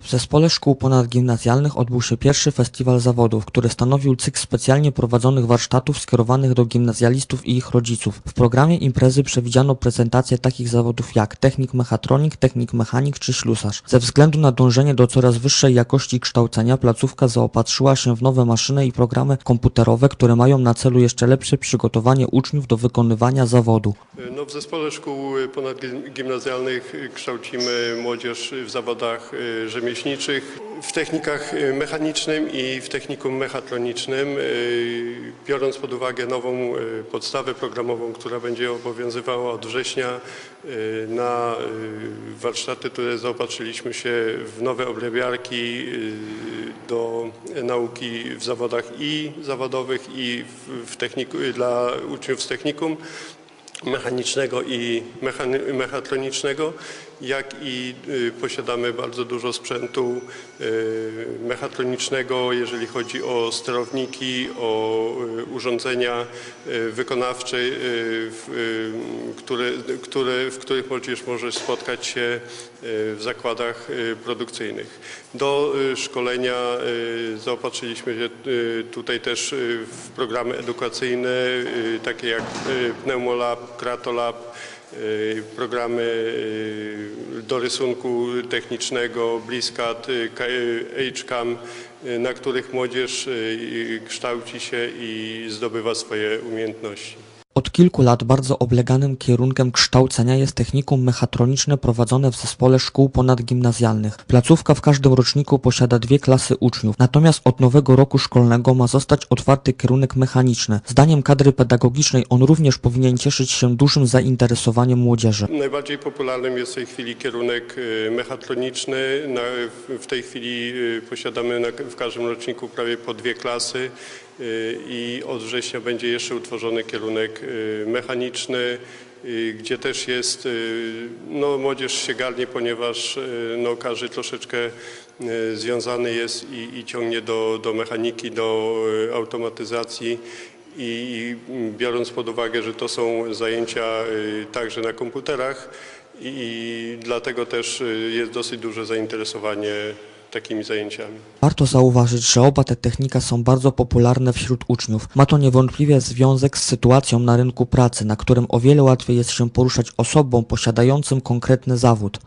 W Zespole Szkół Ponadgimnazjalnych odbył się pierwszy festiwal zawodów, który stanowił cykl specjalnie prowadzonych warsztatów skierowanych do gimnazjalistów i ich rodziców. W programie imprezy przewidziano prezentację takich zawodów jak technik mechatronik, technik mechanik czy ślusarz. Ze względu na dążenie do coraz wyższej jakości kształcenia placówka zaopatrzyła się w nowe maszyny i programy komputerowe, które mają na celu jeszcze lepsze przygotowanie uczniów do wykonywania zawodu. No, w zespole szkół ponadgimnazjalnych kształcimy młodzież w zawodach y, rzemieślniczych, w technikach y, mechanicznym i w technikum mechatronicznym. y, Biorąc pod uwagę nową y, podstawę programową, która będzie obowiązywała od września na warsztaty, które zaopatrzyliśmy się w nowe oblewiarki do nauki w zawodach i zawodowych i w techniku, dla uczniów z technikum mechanicznego i mechatronicznego, jak i y, posiadamy bardzo dużo sprzętu y, mechatronicznego, jeżeli chodzi o sterowniki, o y, urządzenia y, wykonawcze, y, które, które, w których młodzież może spotkać się w zakładach produkcyjnych. Do szkolenia zaopatrzyliśmy się tutaj też w programy edukacyjne, takie jak Pneumolab, Kratolab, programy y, do rysunku technicznego, Bliskat, y, y, HCAM, y, na których młodzież y, kształci się i zdobywa swoje umiejętności. Kilku lat bardzo obleganym kierunkiem kształcenia jest technikum mechatroniczne prowadzone w zespole szkół ponadgimnazjalnych. Placówka w każdym roczniku posiada dwie klasy uczniów, natomiast od nowego roku szkolnego ma zostać otwarty kierunek mechaniczny. Zdaniem kadry pedagogicznej on również powinien cieszyć się dużym zainteresowaniem młodzieży. Najbardziej popularnym jest w tej chwili kierunek y, mechatroniczny. W- tej chwili y, posiadamy w każdym roczniku prawie po dwie klasy y, i od września będzie jeszcze utworzony kierunek mechaniczny, y, gdzie też jest, y, no młodzież się garnie, ponieważ y, no, każdy troszeczkę związany jest i, i ciągnie do, do mechaniki, do automatyzacji. I biorąc pod uwagę, że to są zajęcia także na komputerach i dlatego też jest dosyć duże zainteresowanie takimi zajęciami. Warto zauważyć, że oba te technika są bardzo popularne wśród uczniów. Ma to niewątpliwie związek z sytuacją na rynku pracy, na którym o wiele łatwiej jest się poruszać osobom posiadającym konkretny zawód.